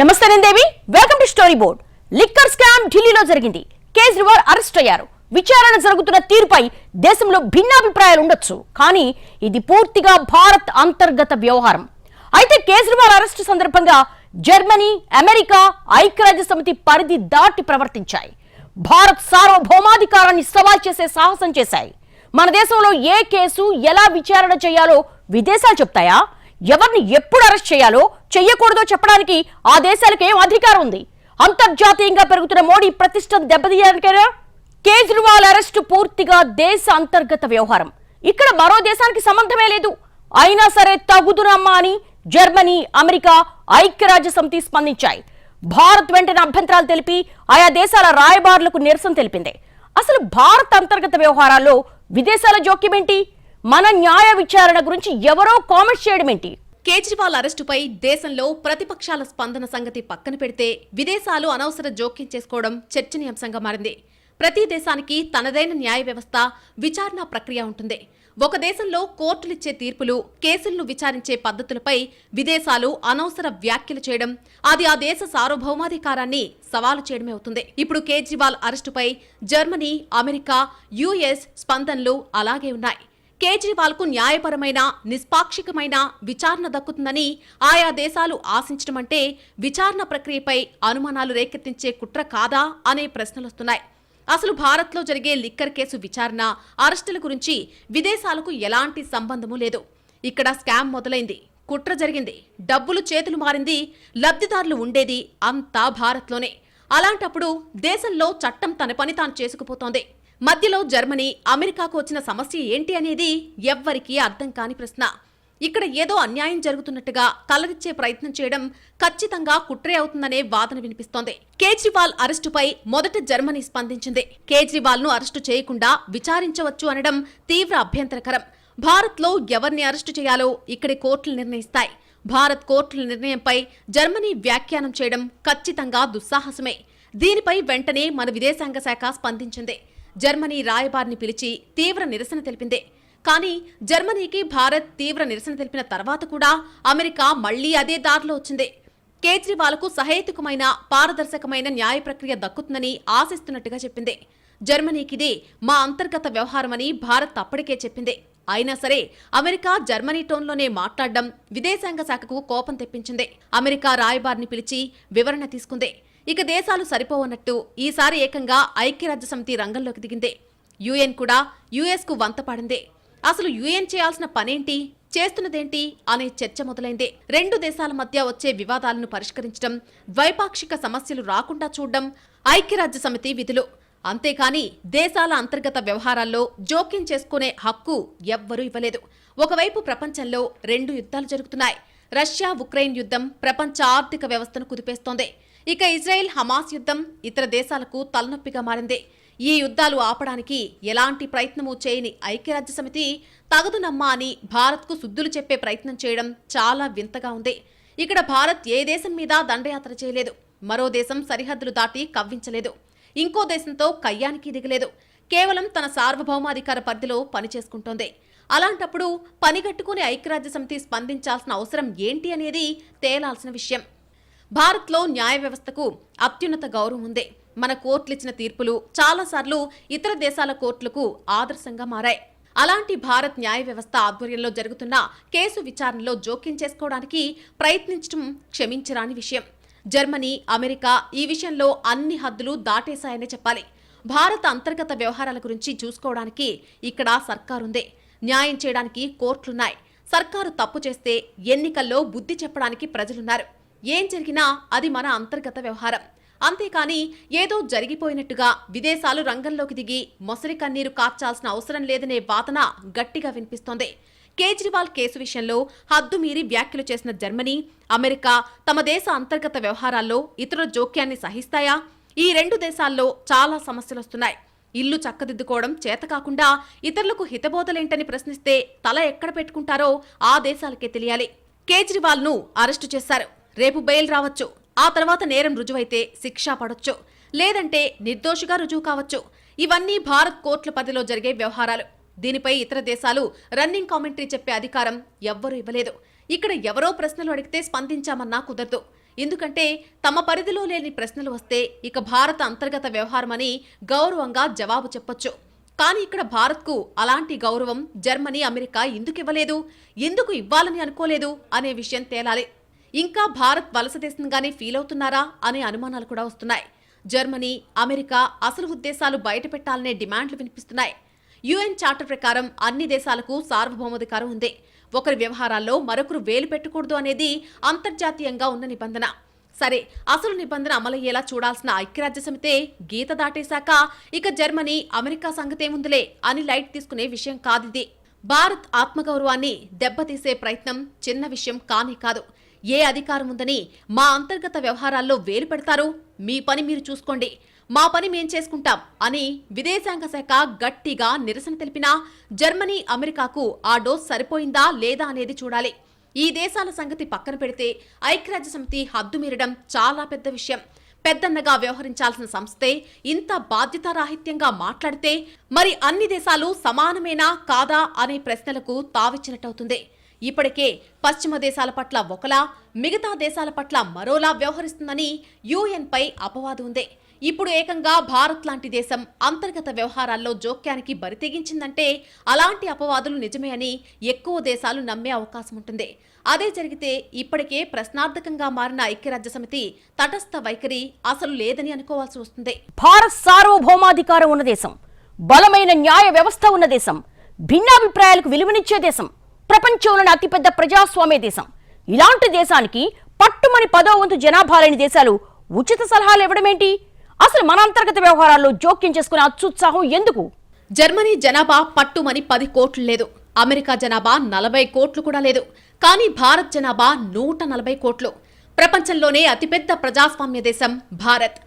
నమస్తే Devi welcome to story board liquor scam ఢిల్లీలో జరిగింది. కేజ్రీవాల్ అరెస్ట్ అయ్యారు. విచారణ జరుగుతున్న తీరుపై దేశంలో భిన్నాభిప్రాయాలు ఉండొచ్చు. కానీ ఇది పూర్తిగా భారత్ అంతర్గత వ్యవహారం. అయితే కేజ్రీవాల్ అరెస్టు సందర్భంగా జర్మనీ అమెరికా ఐక్యరాజ్య సమితి పరిధి దాటి ప్రవర్తించాయి. భారత్ సార్వభౌమాధికారాన్ని సవాల్ చేసే సాహసం చేశాయి. మన దేశంలో ఏ కేసు ఎలా విచారణ చేయాలో విదేశాలు చెప్తాయా? ఎవరిని ఎప్పుడు అరెస్ట్ చేయాలో చెయ్యకూడదో చెప్పడానికి ఆ దేశాలకు ఏం అధికారం ఉంది? అంతర్జాతీయంగా పెరుగుతున్న మోడీ ప్రతిష్టను దెబ్బతీయడానికైనా? కేజ్రీవాల్ అరెస్టు పూర్తిగా దేశ అంతర్గత వ్యవహారం. ఇక్కడ మరో దేశానికి సంబంధమే లేదు. అయినా సరే తగుదురమ్మా అని జర్మనీ అమెరికా ఐక్యరాజ్య సమితి స్పందించాయి. భారత్ వెంటనే అభ్యంతరాలు తెలిపి ఆయా దేశాల రాయబారులకు నిరసన తెలిపింది. అసలు భారత్ అంతర్గత వ్యవహారాల్లో విదేశాల జోక్యం ఏంటి మన న్యాయ విచారణ గురించి ఎవరో కామెంట్స్ చేయడం ఏంటి కేజ్రీవాల్ అరెస్టుపై దేశంలో ప్రతిపక్షాల స్పందన సంగతి పక్కన పెడితే విదేశాలు అనవసర జోక్యం చేసుకోవడం చర్చనీయాంశంగా మారింది. ప్రతి దేశానికి తనదైన న్యాయ వ్యవస్థ విచారణ ప్రక్రియ ఉంటుంది. ఒక దేశంలో కోర్టులిచ్చే తీర్పులు కేసులను విచారించే పద్ధతులపై విదేశాలు అనవసర వ్యాఖ్యలు చేయడం అది ఆ దేశ సార్వభౌమాధికారాన్ని సవాలు చేయడమే అవుతుంది. ఇప్పుడు కేజ్రీవాల్ అరెస్టుపై జర్మనీ అమెరికా యుఎస్ స్పందనలు అలాగే ఉన్నాయి. కేజ్రీవాల్కు న్యాయపరమైన నిష్పాక్షికమైన విచారణ దక్కుతుందని ఆయా దేశాలు ఆశించడమంటే విచారణ ప్రక్రియపై అనుమానాలు రేకెత్తించే కుట్ర కాదా అనే ప్రశ్నలొస్తున్నాయి అసలు భారత్లో జరిగే లిక్కర్ కేసు విచారణ అరెస్టుల గురించి విదేశాలకు ఎలాంటి సంబంధము లేదు. ఇక్కడ స్కామ్ మొదలైంది కుట్ర జరిగింది డబ్బులు చేతులు మారింది లబ్ధిదారులు ఉండేది అంతా భారత్లోనే. అలాంటప్పుడు దేశంలో చట్టం తన పని తాను చేసుకుపోతోంది. మధ్యలో జర్మనీ అమెరికాకు వచ్చిన సమస్య ఏంటి అనేది ఎవ్వరికీ అర్థం కాని ప్రశ్న. ఇక్కడ ఏదో అన్యాయం జరుగుతున్నట్టుగా కలరిచ్చే ప్రయత్నం చేయడం ఖచ్చితంగా కుట్రే అవుతుందనే వాదన వినిపిస్తోంది. కేజ్రీవాల్ అరెస్టుపై మొదట జర్మనీ స్పందించింది. కేజ్రీవాల్ను అరెస్టు చేయకుండా విచారించవచ్చు అనడం తీవ్ర అభ్యంతరకరం. భారత్లో ఎవరిని అరెస్టు చేయాలో ఇక్కడి కోర్టులు నిర్ణయిస్తాయి. భారత్ కోర్టుల నిర్ణయంపై జర్మనీ వ్యాఖ్యానం చేయడం ఖచ్చితంగా దుస్సాహసమే. దీనిపై వెంటనే మన విదేశాంగ శాఖ స్పందించింది. జర్మనీ రాయబారిని పిలిచి తీవ్ర నిరసన తెలిపింది. కానీ జర్మనీకి భారత్ తీవ్ర నిరసన తెలిపిన తర్వాత కూడా అమెరికా మళ్ళీ అదే దారిలో వచ్చింది. కేజ్రీవాల్కు సహేతుకమైన పారదర్శకమైన న్యాయ ప్రక్రియ దక్కుతుందని ఆశిస్తున్నట్టుగా చెప్పింది. జర్మనీకిదే మా అంతర్గత వ్యవహారమని భారత్ అప్పటికే చెప్పింది. అయినా సరే అమెరికా జర్మనీ టోన్లోనే మాట్లాడడం విదేశాంగ శాఖకు కోపం తెప్పించింది. అమెరికా రాయబారిని పిలిచి వివరణ తీసుకుంది. ఇక దేశాలు సరిపోవన్నట్టు ఈసారి ఏకంగా ఐక్యరాజ్య సమితి రంగంలోకి దిగిందే. యుఎన్ కూడా యుఎస్కు వంతపాడిందే అసలు యుఎన్ చేయాల్సిన పనేంటి? చేస్తున్నదేంటి? అనే చర్చ మొదలైంది. రెండు దేశాల మధ్య వచ్చే వివాదాలను పరిష్కరించడం ద్వైపాక్షిక సమస్యలు రాకుండా చూడడం ఐక్యరాజ్య సమితి విధులు. అంతేకాని దేశాల అంతర్గత వ్యవహారాల్లో జోక్యం చేసుకునే హక్కు ఎవ్వరూ ఇవ్వలేదు. ఒకవైపు ప్రపంచంలో రెండు యుద్ధాలు జరుగుతున్నాయి. రష్యా ఉక్రెయిన్ యుద్ధం ప్రపంచ ఆర్థిక వ్యవస్థను కుదిపేస్తోంది. ఇక ఇజ్రాయెల్ హమాస్ యుద్ధం ఇతర దేశాలకు తలనొప్పిగా మారింది. ఈ యుద్ధాలు ఆపడానికి ఎలాంటి ప్రయత్నమూ చేయని ఐక్యరాజ్య సమితి తగదునమ్మా అని భారత్కు శుద్ధులు చెప్పే ప్రయత్నం చేయడం చాలా వింతగా ఉంది. ఇక్కడ భారత్ ఏ దేశం మీద దండయాత్ర చేయలేదు. మరో దేశం సరిహద్దులు దాటి కవ్వించలేదు. ఇంకో దేశంతో కయ్యానికి దిగలేదు. కేవలం తన సార్వభౌమాధికార పరిధిలో పనిచేసుకుంటోంది. అలాంటప్పుడు పనిగట్టుకుని ఐక్యరాజ్య సమితి స్పందించాల్సిన అవసరం ఏంటి అనేది తేలాల్సిన విషయం. భారత్లో న్యాయ వ్యవస్థకు అత్యున్నత గౌరవం ఉంది. మన కోర్టులు ఇచ్చిన తీర్పులు చాలాసార్లు ఇతర దేశాల కోర్టులకు ఆదర్శంగా మారాయి. అలాంటి భారత్ న్యాయ వ్యవస్థ ఆధ్వర్యంలో జరుగుతున్న కేసు విచారణలో జోక్యం చేసుకోవడానికి ప్రయత్నించడం క్షమించరాని విషయం. జర్మనీ అమెరికా ఈ విషయంలో అన్ని హద్దులు దాటేశాయనే చెప్పాలి. భారత అంతర్గత వ్యవహారాల గురించి చూసుకోవడానికి ఇక్కడ సర్కారుందే. న్యాయం చేయడానికి కోర్టులున్నాయి. సర్కారు తప్పు చేస్తే ఎన్నికల్లో బుద్ధి చెప్పడానికి ప్రజలున్నారు. ఏం జరిగినా అది మన అంతర్గత వ్యవహారం. అంతేకాని ఏదో జరిగిపోయినట్టుగా విదేశాలు రంగంలోకి దిగి మొసలి కన్నీరు కార్చాల్సిన అవసరం లేదనే వాదన గట్టిగా వినిపిస్తోంది. కేజ్రీవాల్ కేసు విషయంలో హద్దు మీరి వ్యాఖ్యలు చేసిన జర్మనీ అమెరికా తమ దేశ అంతర్గత వ్యవహారాల్లో ఇతరుల జోక్యాన్ని సహిస్తాయా? ఈ రెండు దేశాల్లో చాలా సమస్యలొస్తున్నాయి ఇల్లు చక్కదిద్దుకోవడం చేత కాకుండా ఇతరులకు హితబోధలేంటని ప్రశ్నిస్తే తల ఎక్కడ పెట్టుకుంటారో ఆ దేశాలకే తెలియాలి. కేజ్రీవాల్ను అరెస్టు చేశారు. రేపు బెయిల్ రావచ్చు. ఆ తర్వాత నేరం రుజువైతే శిక్ష పడొచ్చు. లేదంటే నిర్దోషిగా రుజువు కావచ్చు. ఇవన్నీ భారత్ కోర్టుల పరిధిలో జరిగే వ్యవహారాలు. దీనిపై ఇతర దేశాలు రన్నింగ్ కామెంటరీ చెప్పే అధికారం ఎవ్వరూ ఇవ్వలేదు. ఇక్కడ ఎవరో ప్రశ్నలు అడిగితే స్పందించామన్నా కుదరదు. ఎందుకంటే తమ పరిధిలో లేని ప్రశ్నలు వస్తే ఇక భారత అంతర్గత వ్యవహారమని గౌరవంగా జవాబు చెప్పొచ్చు. కానీ ఇక్కడ భారత్కు అలాంటి గౌరవం జర్మనీ అమెరికా ఎందుకు ఇవ్వలేదు? ఎందుకు ఇవ్వాలని అనుకోలేదు? అనే విషయం తేలాలి. ఇంకా భారత్ వలస దేశంగానే ఫీల్ అవుతున్నారా అనే అనుమానాలు కూడా వస్తున్నాయి. జర్మనీ అమెరికా అసలు ఉద్దేశాలు బయటపెట్టాలనే డిమాండ్లు వినిపిస్తున్నాయి. యుఎన్ చార్టర్ ప్రకారం అన్ని దేశాలకు సార్వభౌమాధికారం ఉంది. ఒకరి వ్యవహారాల్లో మరొకరు వేలు పెట్టకూడదు అనేది అంతర్జాతీయంగా ఉన్న నిబంధన. సరే అసలు నిబంధన అమలయ్యేలా చూడాల్సిన ఐక్యరాజ్య సమితే గీత దాటేశాక ఇక జర్మనీ అమెరికా సంగతేముందులే అని లైట్ తీసుకునే విషయం కాదిది. భారత్ ఆత్మగౌరవాన్ని దెబ్బతీసే ప్రయత్నం చిన్న విషయం కానే కాదు. ఏ అధికారం ఉందని మా అంతర్గత వ్యవహారాల్లో వేలు పెడతారు? మీ పని మీరు చూసుకోండి. మా పని మేం చేసుకుంటాం అని విదేశాంగ శాఖ గట్టిగా నిరసన తెలిపినా జర్మనీ అమెరికాకు ఆ డోస్ సరిపోయిందా లేదా అనేది చూడాలి. ఈ దేశాల సంగతి పక్కన పెడితే ఐక్యరాజ్య సమితి హద్దు మీరడం చాలా పెద్ద విషయం. పెద్దన్నగా వ్యవహరించాల్సిన సంస్థే ఇంత బాధ్యతారాహిత్యంగా మాట్లాడితే మరి అన్ని దేశాలు సమానమేనా కాదా అనే ప్రశ్నలకు తావిచ్చినట్టవుతుంది. ఇప్పటికే పశ్చిమ దేశాల పట్ల ఒకలా మిగతా దేశాల పట్ల మరోలా వ్యవహరిస్తుందని యుఎన్పై అపవాదు ఉంది. ఇప్పుడు ఏకంగా భారత్ లాంటి దేశం అంతర్గత వ్యవహారాల్లో జోక్యానికి బరితెగించిందంటే అలాంటి అపవాదులు నిజమే అని ఎక్కువ దేశాలు నమ్మే అవకాశం ఉంటుంది. అదే జరిగితే ఇప్పటికే ప్రశ్నార్థకంగా మారిన ఐక్యరాజ్య సమితి తటస్థ వైఖరి అసలు లేదని అనుకోవాల్సి వస్తుంది. భారత్ సార్వభౌమాధికారం ఉన్న దేశం బలమైన న్యాయ వ్యవస్థ ఉన్న దేశం భిన్నాభిప్రాయాలకు విలువనిచ్చే దేశం ప్రపంచంలోని అతిపెద్ద ప్రజాస్వామ్య దేశం. ఇలాంటి దేశానికి పట్టుమని పదో వంతు జనాభా లేని దేశాలు ఉచిత సలహాలు ఇవ్వడమేంటి? అసలు మన అంతర్గత వ్యవహారాల్లో జోక్యం చేసుకునే అత్యుత్సాహం ఎందుకు? జర్మనీ జనాభా పట్టుమని పది కోట్లు లేదు. అమెరికా జనాభా నలభై కోట్లు కూడా లేదు. కానీ భారత్ జనాభా నూట నలభై కోట్లు. ప్రపంచంలోనే అతిపెద్ద ప్రజాస్వామ్య దేశం భారత్.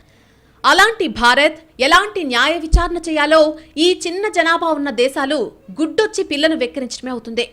అలాంటి భారత్ ఎలాంటి న్యాయ విచారణ చేయాలో ఈ చిన్న జనాభా ఉన్న దేశాలు గుడ్డొచ్చి పిల్లను వెక్కిరించడమే అవుతుంది.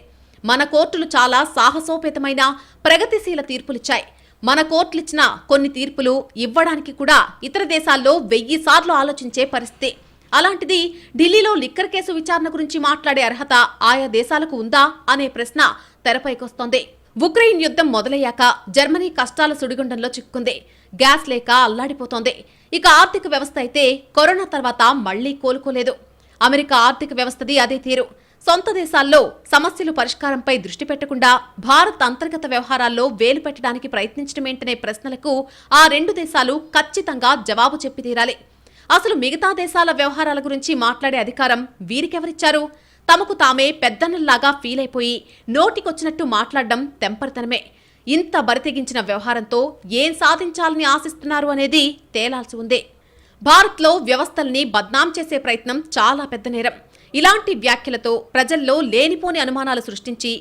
మన కోర్టులు చాలా సాహసోపేతమైన ప్రగతిశీల తీర్పులిచ్చాయి. మన కోర్టులిచ్చిన కొన్ని తీర్పులు ఇవ్వడానికి కూడా ఇతర దేశాల్లో వెయ్యి సార్లు ఆలోచించే పరిస్థితి. అలాంటిది ఢిల్లీలో లిక్కర్ కేసు విచారణ గురించి మాట్లాడే అర్హత ఆయా దేశాలకు ఉందా అనే ప్రశ్న తెరపైకొస్తోంది ఉక్రెయిన్ యుద్ధం మొదలయ్యాక జర్మనీ కష్టాల సుడిగుండంలో చిక్కుంది గ్యాస్ లేక అల్లాడిపోతోంది. ఇక ఆర్థిక వ్యవస్థ అయితే కరోనా తర్వాత మళ్ళీ కోలుకోలేదు. అమెరికా ఆర్థిక వ్యవస్థది అదే తీరు. సొంత దేశాల్లో సమస్యలు పరిష్కారంపై దృష్టి పెట్టకుండా భారత్ అంతర్గత వ్యవహారాల్లో వేలు పెట్టడానికి ప్రయత్నించడమేంటనే ప్రశ్నలకు ఆ రెండు దేశాలు ఖచ్చితంగా జవాబు చెప్పి తీరాలి. అసలు మిగతా దేశాల వ్యవహారాల గురించి మాట్లాడే అధికారం వీరికెవరిచ్చారు? తమకు తామే పెద్దన్నల్లాగా ఫీల్ అయిపోయి నోటికొచ్చినట్టు మాట్లాడడం తెంపరితనమే. ఇంత బరితెగించిన వ్యవహారంతో ఏం సాధించాలని ఆశిస్తున్నారు అనేది తేలాల్సి ఉంది. భారత్లో వ్యవస్థల్ని బద్నాం చేసే ప్రయత్నం చాలా పెద్ద నేరం. ఇలాంటి వ్యాఖ్యలతో ప్రజల్లో లేనిపోని అనుమానాలు సృష్టించి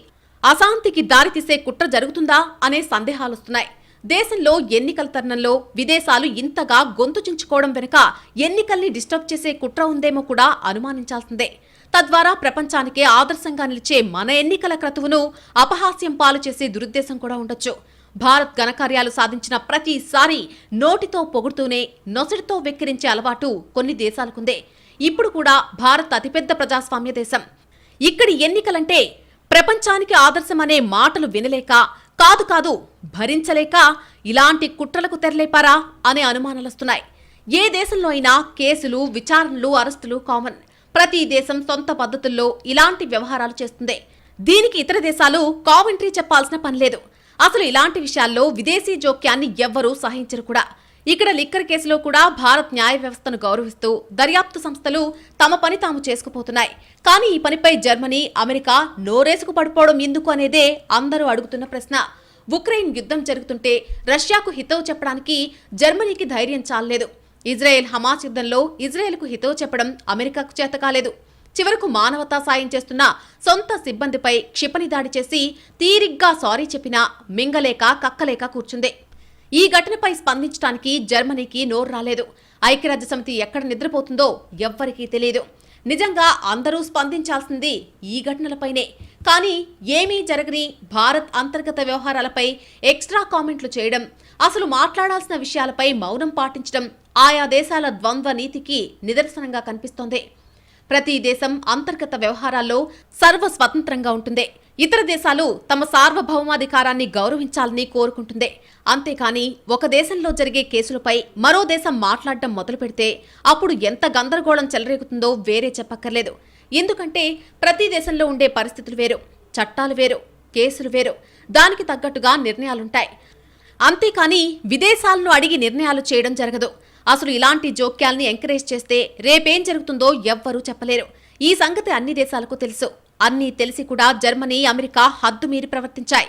అశాంతికి దారితీసే కుట్ర జరుగుతుందా అనే సందేహాలొస్తున్నాయి. దేశంలో ఎన్నికల తరుణంలో విదేశాలు ఇంతగా గొంతు చించుకోవడం వెనుక ఎన్నికల్ని డిస్టర్బ్ చేసే కుట్ర ఉందేమో కూడా అనుమానించాల్సిందే. తద్వారా ప్రపంచానికే ఆదర్శంగా నిలిచే మన ఎన్నికల క్రతువును అపహాస్యం పాలు చేసే దురుద్దేశం కూడా ఉండొచ్చు. భారత్ ఘనకార్యాలు సాధించిన ప్రతిసారి నోటితో పొగుడుతూనే నొసటితో వెక్కిరించే అలవాటు కొన్ని దేశాలకుందే. ఇప్పుడు కూడా భారత్ అతిపెద్ద ప్రజాస్వామ్య దేశం. ఇక్కడి ఎన్నికలంటే ప్రపంచానికి ఆదర్శమనే మాటలు వినలేక కాదు కాదు భరించలేక ఇలాంటి కుట్రలకు తెరలేపారా అనే అనుమానాలొస్తున్నాయి. ఏ దేశంలో అయినా కేసులు విచారణలు అరెస్టులు కామన్. ప్రతి దేశం సొంత పద్ధతుల్లో ఇలాంటి వ్యవహారాలు చేస్తుంది. దీనికి ఇతర దేశాలు కామెంటరీ చెప్పాల్సిన పని లేదు. అసలు ఇలాంటి విషయాల్లో విదేశీ జోక్యాన్ని ఎవ్వరూ సహించరు కూడా. ఇక్కడ లిక్కర్ కేసులో కూడా భారత్ న్యాయ వ్యవస్థను గౌరవిస్తూ దర్యాప్తు సంస్థలు తమ పని తాము చేసుకుపోతున్నాయి. కానీ ఈ పనిపై జర్మనీ అమెరికా నోరేసుకు పడిపోవడం ఎందుకు అనేదే అందరూ అడుగుతున్న ప్రశ్న. ఉక్రెయిన్ యుద్ధం జరుగుతుంటే రష్యాకు హితవు చెప్పడానికి జర్మనీకి ధైర్యం చాలలేదు. ఇజ్రాయెల్ హమాస్ యుద్ధంలో ఇజ్రాయెల్కు హితవు చెప్పడం అమెరికాకు చేత కాలేదు. చివరకు మానవతా సాయం చేస్తున్న సొంత సిబ్బందిపై క్షిపణి దాడి చేసి తీరిగ్గా సారీ చెప్పినా మింగలేక కక్కలేక కూర్చుంది. ఈ ఘటనపై స్పందించడానికి జర్మనీకి నోరు రాలేదు. ఐక్యరాజ్యసమితి ఎక్కడ నిద్రపోతుందో ఎవ్వరికీ తెలియదు నిజంగా అందరూ స్పందించాల్సింది ఈ ఘటనలపైనే. కానీ ఏమీ జరగని భారత్ అంతర్గత వ్యవహారాలపై ఎక్స్ట్రా కామెంట్లు చేయడం అసలు మాట్లాడాల్సిన విషయాలపై మౌనం పాటించడం ఆయా దేశాల ద్వంద్వ నీతికి నిదర్శనంగా కనిపిస్తోంది. ప్రతి దేశం అంతర్గత వ్యవహారాల్లో సర్వ స్వతంత్రంగా ఉంటుంది. ఇతర దేశాలు తమ సార్వభౌమాధికారాన్ని గౌరవించాలని కోరుకుంటుంది. అంతేకాని ఒక దేశంలో జరిగే కేసులపై మరో దేశం మాట్లాడడం మొదలు పెడితే అప్పుడు ఎంత గందరగోళం చెలరేగుతుందో వేరే చెప్పక్కర్లేదు. ఎందుకంటే ప్రతి దేశంలో ఉండే పరిస్థితులు వేరు చట్టాలు వేరు కేసులు వేరు. దానికి తగ్గట్టుగా నిర్ణయాలుంటాయి. అంతేకాని విదేశాలను అడిగి నిర్ణయాలు చేయడం జరగదు. అసలు ఇలాంటి జోక్యాల్ని ఎంకరేజ్ చేస్తే రేపేం జరుగుతుందో ఎవ్వరూ చెప్పలేరు. ఈ సంగతి అన్ని దేశాలకు తెలుసు. అన్నీ తెలిసి కూడా జర్మనీ అమెరికా హద్దుమీరి ప్రవర్తించాయి.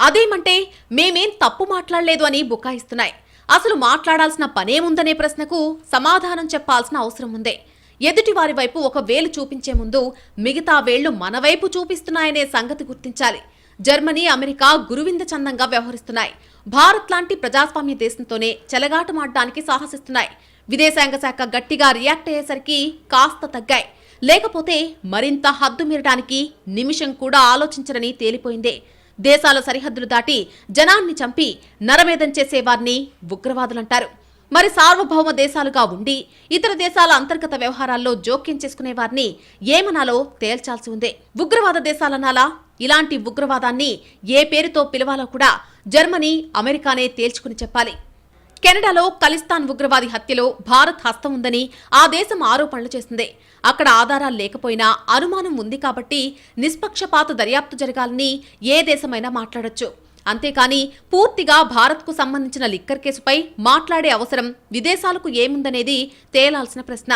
అదేమంటే మేమేం తప్పు మాట్లాడలేదు అని బుకాయిస్తున్నాయి. అసలు మాట్లాడాల్సిన పనేముందనే ప్రశ్నకు సమాధానం చెప్పాల్సిన అవసరం ఉంది. ఎదుటి వారి వైపు ఒక వేలు చూపించే ముందు మిగతా వేళ్ళు మన వైపు చూపిస్తున్నాయనే సంగతి గుర్తించాలి. జర్మనీ అమెరికా గురువింద చందంగా వ్యవహరిస్తున్నాయి. భారత్ లాంటి ప్రజాస్వామ్య దేశంతోనే చెలగాటమాడడానికి సాహసిస్తున్నాయి. విదేశాంగ శాఖ గట్టిగా రియాక్ట్ అయ్యేసరికి కాస్త తగ్గాయి. లేకపోతే మరింత హద్దు మీరడానికి నిమిషం కూడా ఆలోచించరని తేలిపోయిందే. దేశాల సరిహద్దులు దాటి జనాన్ని చంపి నరమేధం చేసేవారిని ఉగ్రవాదులంటారు. మరి సార్వభౌమ దేశాలుగా ఉండి ఇతర దేశాల అంతర్గత వ్యవహారాల్లో జోక్యం చేసుకునే వారిని ఏమనాలో తేల్చాల్సి ఉంది. ఉగ్రవాద దేశాలనాలా? ఇలాంటి ఉగ్రవాదాన్ని ఏ పేరుతో పిలవాలో కూడా జర్మనీ అమెరికానే తేల్చుకుని చెప్పాలి. కెనడాలో ఖలిస్తాన్ ఉగ్రవాది హత్యలో భారత్ హస్తం ఉందని ఆ దేశం ఆరోపణలు చేసింది. అక్కడ ఆధారాలు లేకపోయినా అనుమానం ఉంది కాబట్టి నిష్పక్షపాత దర్యాప్తు జరగాలని ఏ దేశమైనా మాట్లాడొచ్చు. అంతేకాని పూర్తిగా భారత్కు సంబంధించిన లిక్కర్ కేసుపై మాట్లాడే అవసరం విదేశాలకు ఏముందనేది తేలాల్సిన ప్రశ్న.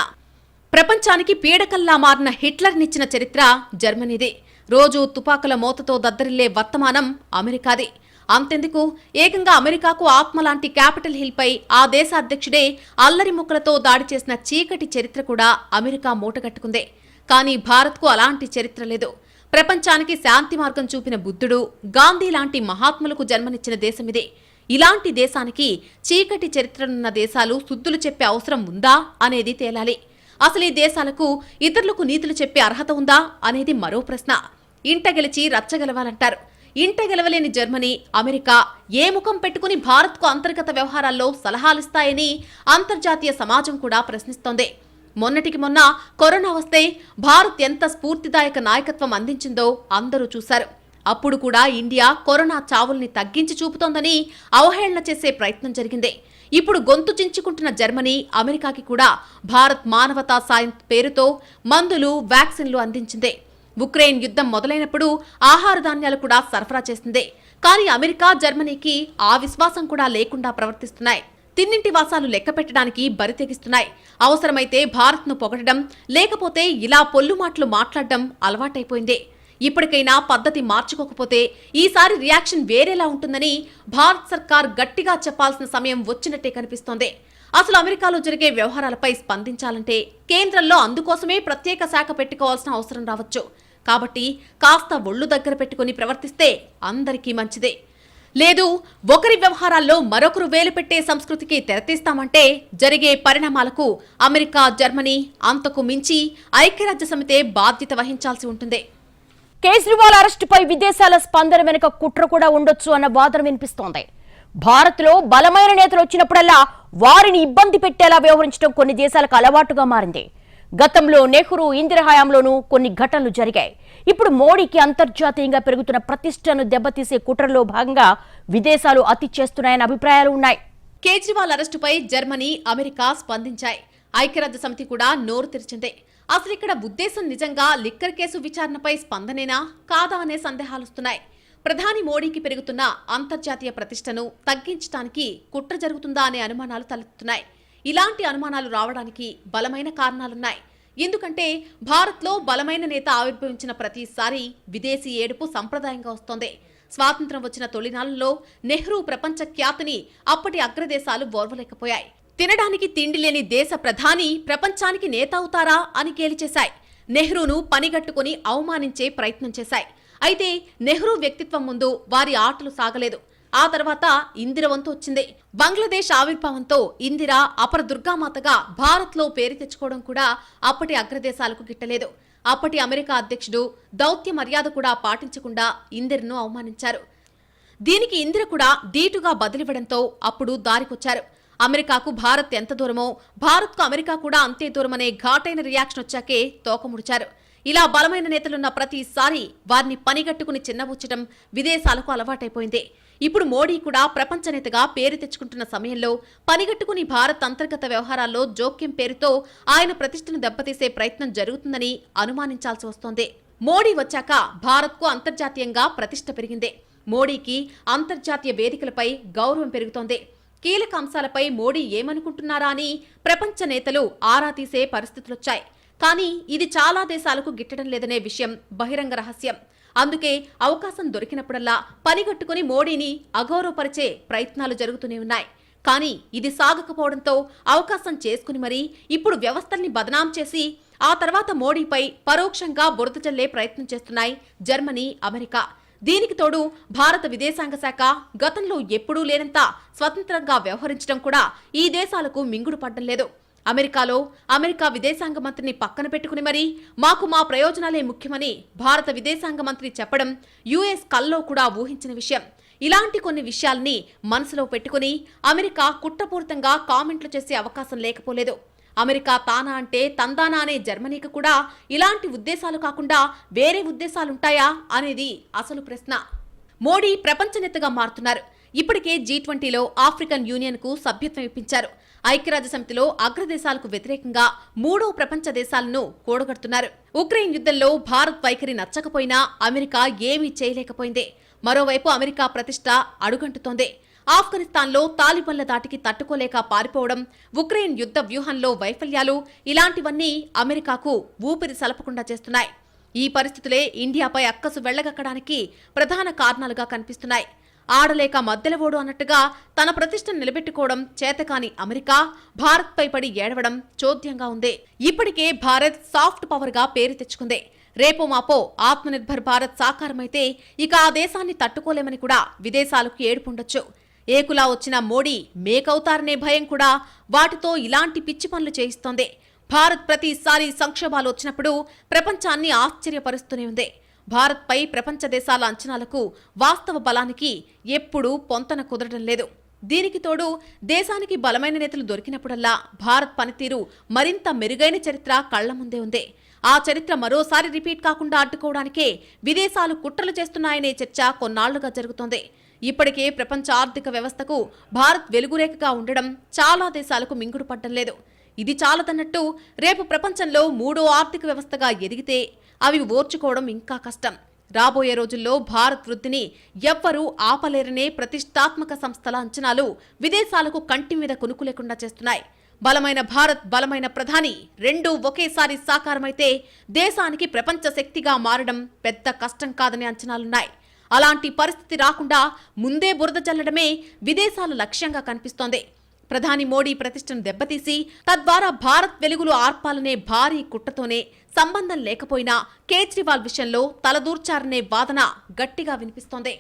ప్రపంచానికి పీడకల్లా మారిన హిట్లర్నిచ్చిన చరిత్ర జర్మనీది. రోజు తుపాకుల మోతతో దద్దరిల్లే వర్తమానం అమెరికాది. అంతెందుకు? ఏకంగా అమెరికాకు ఆత్మ లాంటి క్యాపిటల్ హిల్పై ఆ దేశ అధ్యక్షుడే అల్లరి ముక్కలతో దాడి చేసిన చీకటి చరిత్ర కూడా అమెరికా మూటగట్టుకుందే కానీ భారత్కు అలాంటి చరిత్ర లేదు. ప్రపంచానికి శాంతి మార్గం చూపిన బుద్ధుడు గాంధీ లాంటి మహాత్ములకు జన్మనిచ్చిన దేశమిదే ఇలాంటి దేశానికి చీకటి చరిత్రనున్న దేశాలు శుద్ధులు చెప్పే అవసరం ఉందా అనేది తేలాలి. అసలు ఈ దేశాలకు ఇతరులకు నీతులు చెప్పే అర్హత ఉందా అనేది మరో ప్రశ్న. ఇంట గెలిచి రచ్చగలవాలంటారు ఇంట గెలవలేని జర్మనీ అమెరికా ఏ ముఖం పెట్టుకుని భారత్కు అంతర్గత వ్యవహారాల్లో సలహాలిస్తాయని అంతర్జాతీయ సమాజం కూడా ప్రశ్నిస్తోంది. మొన్నటికి మొన్న కరోనా వస్తే భారత్ ఎంత స్ఫూర్తిదాయక నాయకత్వం అందించిందో అందరూ చూశారు. అప్పుడు కూడా ఇండియా కరోనా చావుల్ని తగ్గించి చూపుతోందని అవహేళన చేసే ప్రయత్నం జరిగింది. ఇప్పుడు గొంతు చించుకుంటున్న జర్మనీ అమెరికాకి కూడా భారత్ మానవతా సాయం పేరుతో మందులు వ్యాక్సిన్లు అందించింది. ఉక్రెయిన్ యుద్ధం మొదలైనప్పుడు ఆహార ధాన్యాలు కూడా సరఫరా చేసిందే. కానీ అమెరికా జర్మనీకి ఆ విశ్వాసం కూడా లేకుండా ప్రవర్తిస్తున్నాయి. తిన్నింటి వాసాలు లెక్క పెట్టడానికి బరితెగిస్తున్నాయి అవసరమైతే భారత్ను పొగడడం లేకపోతే ఇలా పొల్లు మాటలు మాట్లాడడం అలవాటైపోయింది. ఇప్పటికైనా పద్ధతి మార్చుకోకపోతే ఈసారి రియాక్షన్ వేరేలా ఉంటుందని భారత్ సర్కార్ గట్టిగా చెప్పాల్సిన సమయం వచ్చినట్టే కనిపిస్తోంది. అసలు అమెరికాలో జరిగే వ్యవహారాలపై స్పందించాలంటే కేంద్రంలో అందుకోసమే ప్రత్యేక శాఖ పెట్టుకోవాల్సిన అవసరం రావచ్చు. కాబట్టి కాస్త ఒళ్ళు దగ్గర పెట్టుకుని ప్రవర్తిస్తే అందరికీ మంచిదే. లేదు ఒకరి వ్యవహారాల్లో మరొకరు వేలు పెట్టే సంస్కృతికి తెరతీస్తామంటే జరిగే పరిణామాలకు అమెరికా జర్మనీ అంతకు మించి ఐక్యరాజ్య సమితే బాధ్యత వహించాల్సి ఉంటుంది. కేజ్రీవాల్ అరెస్టుపై విదేశాల స్పందన వెనుక కుట్ర కూడా ఉండొచ్చు అన్న వాదన వినిపిస్తోంది. భారత్లో బలమైన నేతలు వచ్చినప్పుడల్లా వారిని ఇబ్బంది పెట్టేలా వ్యవహరించడం కొన్ని దేశాలకు అలవాటుగా మారింది. గతంలో నెహ్రూ ఇందిర హయాంలోనూ కొన్ని ఘటనలు జరిగాయి. ఇప్పుడు మోడీకి అంతర్జాతీయంగా పెరుగుతున్న ప్రతిష్టను దెబ్బతీసే కుట్రలో భాగంగా విదేశాలు అతి చేస్తున్నాయన్న అభిప్రాయాలు ఉన్నాయి. కేజ్రీవాల్ అరెస్టుపై జర్మనీ అమెరికా స్పందించాయి. ఐక్యరాజ్య సమితి కూడా నోరు తెరిచింది. అసలు ఇక్కడ ఉద్దేశం నిజంగా లిక్కర్ కేసు విచారణపై స్పందనేనా? కాదా అనే సందేహాలొస్తున్నాయి ప్రధాని మోడీకి పెరుగుతున్న అంతర్జాతీయ ప్రతిష్టను తగ్గించడానికి కుట్ర జరుగుతుందా అనే అనుమానాలు తలెత్తుతున్నాయి. ఇలాంటి అనుమానాలు రావడానికి బలమైన కారణాలున్నాయి. ఎందుకంటే భారత్లో బలమైన నేత ఆవిర్భవించిన ప్రతిసారి విదేశీ ఏడుపు సంప్రదాయంగా వస్తోంది. స్వాతంత్రం వచ్చిన తొలినాళ్ళలో నెహ్రూ ప్రపంచ ఖ్యాతిని అప్పటి అగ్రదేశాలు ఓర్వలేకపోయాయి తినడానికి తిండి లేని దేశ ప్రధాని ప్రపంచానికి నేత అవుతారా అని గేలిచేశాయి. నెహ్రూను పనిగట్టుకుని అవమానించే ప్రయత్నం చేశాయి. అయితే నెహ్రూ వ్యక్తిత్వం ముందు వారి ఆటలు సాగలేదు. ఆ తర్వాత ఇందిర వంతు వచ్చింది. బంగ్లాదేశ్ ఆవిర్భావంతో ఇందిర అపర దుర్గామాతగా భారత్లో పేరు తెచ్చుకోవడం కూడా అప్పటి అగ్రదేశాలకు గిట్టలేదు. అప్పటి అమెరికా అధ్యక్షుడు దౌత్య మర్యాద కూడా పాటించకుండా ఇందిరను అవమానించారు. దీనికి ఇందిర కూడా ధీటుగా బదిలివ్వడంతో అప్పుడు దారికొచ్చారు. అమెరికాకు భారత్ ఎంత దూరమో భారత్కు అమెరికా కూడా అంతే దూరమనే ఘాటైన రియాక్షన్ వచ్చాకే తోకముడిచారు. ఇలా బలమైన నేతలున్న ప్రతిసారి వారిని పనిగట్టుకుని చిన్నబుచ్చటం విదేశాలకు అలవాటైపోయింది. ఇప్పుడు మోడీ కూడా ప్రపంచ నేతగా పేరు తెచ్చుకుంటున్న సమయంలో పనిగట్టుకుని భారత్ అంతర్గత వ్యవహారాల్లో జోక్యం పేరుతో ఆయన ప్రతిష్టను దెబ్బతీసే ప్రయత్నం జరుగుతుందని అనుమానించాల్సి వస్తోంది. మోడీ వచ్చాక భారత్కు అంతర్జాతీయంగా ప్రతిష్ట పెరిగింది. మోడీకి అంతర్జాతీయ వేదికలపై గౌరవం పెరుగుతోంది. కీలక అంశాలపై మోడీ ఏమనుకుంటున్నారా అని ప్రపంచ నేతలు ఆరా తీసే పరిస్థితులొచ్చాయి. కానీ ఇది చాలా దేశాలకు గిట్టడం లేదనే విషయం బహిరంగ రహస్యం. అందుకే అవకాశం దొరికినప్పుడల్లా పనిగట్టుకుని మోడీని అగౌరవపరిచే ప్రయత్నాలు జరుగుతూనే ఉన్నాయి. కానీ ఇది సాగకపోవడంతో అవకాశం చేసుకుని మరీ ఇప్పుడు వ్యవస్థల్ని బదనాం చేసి ఆ తర్వాత మోడీపై పరోక్షంగా బురద చల్లే ప్రయత్నం చేస్తున్నాయి జర్మనీ అమెరికా. దీనికి తోడు భారత విదేశాంగ శాఖ గతంలో ఎప్పుడూ లేనంత స్వతంత్రంగా వ్యవహరించడం కూడా ఈ దేశాలకు మింగుడు పడ్డం లేదు. అమెరికాలో అమెరికా విదేశాంగ మంత్రిని పక్కన పెట్టుకుని మరీ మాకు మా ప్రయోజనాలే ముఖ్యమని భారత విదేశాంగ మంత్రి చెప్పడం యుఎస్ కల్లో కూడా ఊహించిన విషయం. ఇలాంటి కొన్ని విషయాల్ని మనసులో పెట్టుకుని అమెరికా కుట్రపూరితంగా కామెంట్లు చేసే అవకాశం లేకపోలేదు. అమెరికా తానా అంటే తందానా అనే జర్మనీకి కూడా ఇలాంటి ఉద్దేశాలు కాకుండా వేరే ఉద్దేశాలుంటాయా అనేది అసలు ప్రశ్న. మోడీ ప్రపంచ నేతగా మారుతున్నారు. ఇప్పటికే జీ ట్వంటీలో ఆఫ్రికన్ యూనియన్కు సభ్యత్వం ఇప్పించారు. ఐక్యరాజ్య సమితిలో అగ్రదేశాలకు వ్యతిరేకంగా మూడో ప్రపంచ దేశాలను కూడగడుతున్నారు. ఉక్రెయిన్ యుద్ధంలో భారత్ వైఖరి నచ్చకపోయినా అమెరికా ఏమీ చేయలేకపోయింది. మరోవైపు అమెరికా ప్రతిష్ట అడుగంటుతోంది. ఆఫ్ఘనిస్తాన్లో తాలిబన్ల దాటికి తట్టుకోలేక పారిపోవడం ఉక్రెయిన్ యుద్ధ వ్యూహంలో వైఫల్యాలు ఇలాంటివన్నీ అమెరికాకు ఊపిరి సలపకుండా చేస్తున్నాయి. ఈ పరిస్థితులే ఇండియాపై అక్కసు వెళ్ళగక్కడానికి ప్రధాన కారణాలుగా కనిపిస్తున్నాయి. ఆడలేక మద్దెలవోడు అన్నట్టుగా తన ప్రతిష్టను నిలబెట్టుకోవడం చేతకాని అమెరికా భారత్పై పడి ఏడవడం చోద్యంగా ఉంది. ఇప్పటికే భారత్ సాఫ్ట్ పవర్గా పేరు తెచ్చుకుంది. రేపో మాపో ఆత్మనిర్భర్ భారత్ సాకారమైతే ఇక ఆ దేశాన్ని తట్టుకోలేమని కూడా విదేశాలకు ఏడుపుండొచ్చు. ఏకులా వచ్చిన మోడీ మేకవుతారనే భయం కూడా వాటితో ఇలాంటి పిచ్చి పనులు చేయిస్తోంది. భారత్ ప్రతిసారి సంక్షోభాలు వచ్చినప్పుడు ప్రపంచాన్ని ఆశ్చర్యపరుస్తూనే ఉంది. భారత్పై ప్రపంచ దేశాల అంచనాలకు వాస్తవ బలానికి ఎప్పుడూ పొంతన కుదరడం లేదు. దీనికి తోడు దేశానికి బలమైన నేతలు దొరికినప్పుడల్లా భారత్ పనితీరు మరింత మెరుగైన చరిత్ర కళ్ళ ముందే ఉంది. ఆ చరిత్ర మరోసారి రిపీట్ కాకుండా అడ్డుకోవడానికే విదేశాలు కుట్రలు చేస్తున్నాయనే చర్చ కొన్నాళ్ళుగా జరుగుతోంది. ఇప్పటికే ప్రపంచ ఆర్థిక వ్యవస్థకు భారత్ వెలుగురేఖగా ఉండడం చాలా దేశాలకు మింగుడు పడ్డం లేదు. ఇది చాలదన్నట్టు రేపు ప్రపంచంలో మూడో ఆర్థిక వ్యవస్థగా ఎదిగితే అవి ఓర్చుకోవడం ఇంకా కష్టం. రాబోయే రోజుల్లో భారత్ వృద్ధిని ఎవ్వరూ ఆపలేరనే ప్రతిష్టాత్మక సంస్థల అంచనాలు విదేశాలకు కంటి మీద కొనుకు లేకుండా చేస్తున్నాయి. బలమైన భారత్ బలమైన ప్రధాని రెండూ ఒకేసారి సాకారమైతే దేశానికి ప్రపంచ శక్తిగా మారడం పెద్ద కష్టం కాదనే అంచనాలున్నాయి. అలాంటి పరిస్థితి రాకుండా ముందే బురద చల్లడమే విదేశాల లక్ష్యంగా కనిపిస్తోంది. ప్రధాని మోడీ ప్రతిష్టను దెబ్బతీసి తద్వారా భారత్ వెలుగులు ఆర్పాలనే భారీ కుట్రతోనే సంబంధం లేకపోయినా కేజ్రీవాల్ విషయంలో తలదూర్చారనే వాదన గట్టిగా వినిపిస్తోంది.